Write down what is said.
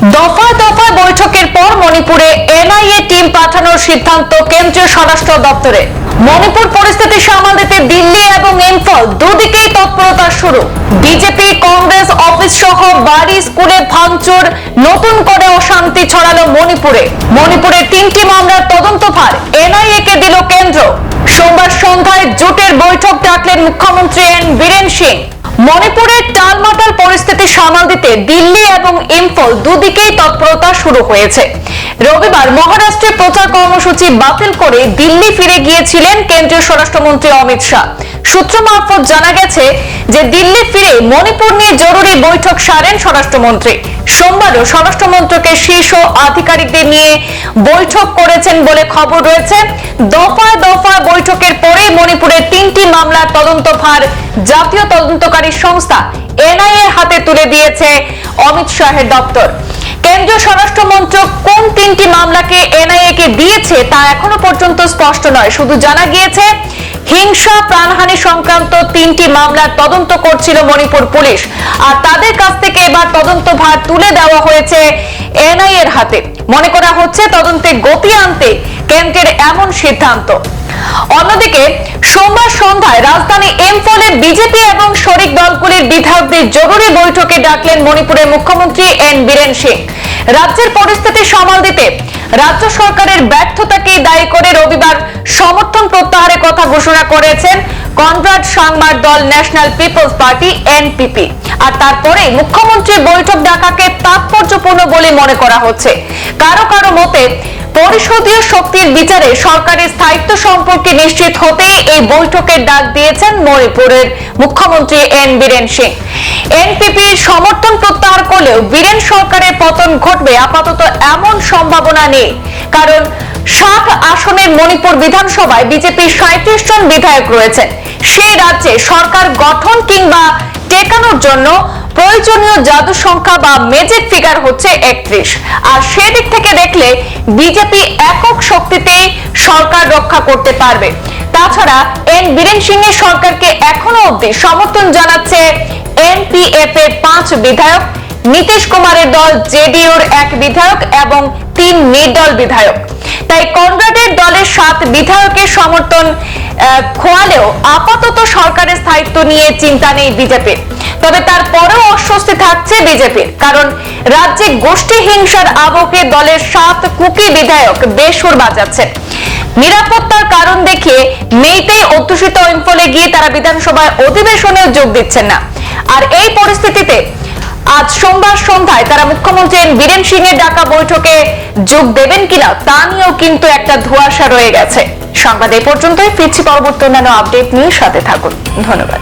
দফায় দফা বৈঠকের পর মণিপুরে এনআইএ টিম পাঠানোর সিদ্ধান্ত কেন্দ্রীয় স্বরাষ্ট্র দপ্তরে। মণিপুর পরিস্থিতি সামাল দিতে দিল্লি এবং ইম্ফল দুদিকেই তৎপরতা শুরু। বিজেপি, কংগ্রেস অফিস সহ বাড়ি, স্কুলে ভাঙচুর, নতুন করে অশান্তি ছড়ালো মণিপুরে। মণিপুরের তিনটি মামলার তদন্ত ভার এনআইএ কে দিল কেন্দ্র। সোমবার সন্ধ্যায় জোটের বৈঠক ডাকলেন মুখ্যমন্ত্রী এন বীরেন সিং। মণিপুরের টালমাটাল পরিস্থিতি সামাল দিতে দিল্লি এবং ইম্ফল দুদিকেই তৎপরতা শুরু হয়েছে। রবিবার মহারাষ্ট্রে প্রচার কর্মসূচি বাতিল করে দিল্লি ফিরে গিয়েছিলেন কেন্দ্রীয় স্বরাষ্ট্রমন্ত্রী অমিত শাহ। সূত্র মারফত জানা গেছে যে দিল্লি ফিরে মণিপুর নিয়ে জরুরি বৈঠক সারেন স্বরাষ্ট্রমন্ত্রী। সোমবারও স্বরাষ্ট্রমন্ত্রকের শীর্ষ আধিকারিকদের নিয়ে বৈঠক করেছেন বলে খবর রয়েছে। দফায় দফায় বৈঠকের পরেই মণিপুরের তিনটি মামলার তদন্ত ভার জাতীয় তদন্তকারী সংস্থা এনআইএ হাতে তুলে দিয়েছে অমিত শাহের দপ্তর। কেন্দ্রীয় স্বরাষ্ট্র মন্ত্রক কোন তিনটি মামলাকে এনআইএ কে দিয়েছে তা এখনও পর্যন্ত স্পষ্ট নয়। শুধু জানা গিয়েছে, হিংসা প্রাণহানি সংক্রান্ত তিনটি মামলার তদন্ত করছিল মণিপুর পুলিশ। আর তাদের কাছ থেকে এবার তদন্ত ভার তুলে দেওয়া হয়েছে এনআইএ এর হাতে। মনে করা হচ্ছে তদন্তে গতি আনতে কেন্দ্রের এমন সিদ্ধান্ত। অন্যদিকে, সোমবার সন্ধ্যায় রাজধানী ইম্ফলে বিজেপি এবং শরিক দলগুলির বিধায়কদের জরুরি বৈঠকে ডাকলেন মণিপুরের মুখ্যমন্ত্রী এন বীরেন সিং। রাজ্যের পরিস্থিতি সামাল দিতে রাজ্য সরকারের ব্যর্থতাকে দায়ী করে রবিবার সমর্থন প্রত্যাহারের কথা ঘোষণা করেছেন কনরাড সাংমার দল ন্যাশনাল পিপলস পার্টি, এনপিপি। আর তারপরে মুখ্যমন্ত্রী বৈঠক ডাকাকে তাৎপর্যপূর্ণ বলে মনে করা হচ্ছে। কারও কারও মতে পরিষদীয় শক্তির বিচারে সরকারের স্থায়িত্ব সম্পর্কে নিশ্চিত হতেই এই বৈঠকের ডাক দিয়েছেন মণিপুরের মুখ্যমন্ত্রী এন বীরেন সিং। এনপিপির সমর্থন প্রত্যাহার করলেও বীরেন সরকারের পতন ঘটবে আপাতত এমন সম্ভাবনা নেই। কারণ ষাট আসনের মণিপুর বিধানসভায় বিজেপির সাঁত্রিশ জন বিধায়ক রয়েছেন। সেই রাজ্যে সরকার গঠন কিংবা টেকানোর জন্য প্রয়োজনীয় জাদু সংখ্যা বা ম্যাজিক ফিগার হচ্ছে একত্রিশ। আর সেদিক থেকে দেখলে বিজেপি একক শক্তিতেই সরকার রক্ষা করতে পারবে। তাছাড়া এন বীরেন সিং এর সরকারকে এখনও অব্দি সমর্থন জানাচ্ছে এনপিএফ এর পাঁচ বিধায়ক। নীতিশ কুমারের দল জেডিওর এক বিধায়ক এবং তিন নির্দল বিধায়ক। তাই কনরাডের দলের সাত বিধায়কের সমর্থন খোয়ালেও আপাতত সরকারের স্থায়িত্ব নিয়ে চিন্তা নেই বিজেপির। তবে তারপরেও অস্বস্তি থাকছে বিজেপির, কারণ রাজ্যে গোষ্ঠী হিংসার আবহে দলের সাত কুকি বিধায়ক বেসুর বাজাচ্ছেন নিরাপত্তার কারণ দেখিয়ে মেইতেই অধ্যুষিত ইম্ফলে গিয়ে তারা বিধানসভায় অধিবেশনেও যোগ দিচ্ছেন না। আর এই পরিস্থিতিতে আজ সোমবার সন্ধ্যায় তারা মুখ্যমন্ত্রী বীরেন সিং এর ডাকা বৈঠকে যোগ দেবেন কিনা তা নিয়েও কিন্তু একটা ধোয়াশা রয়ে গেছে। সংবাদ এ পর্যন্তই, ফিরছি পরবর্তী অন্যান্য আপডেট নিয়ে সাথে থাকুন। ধন্যবাদ।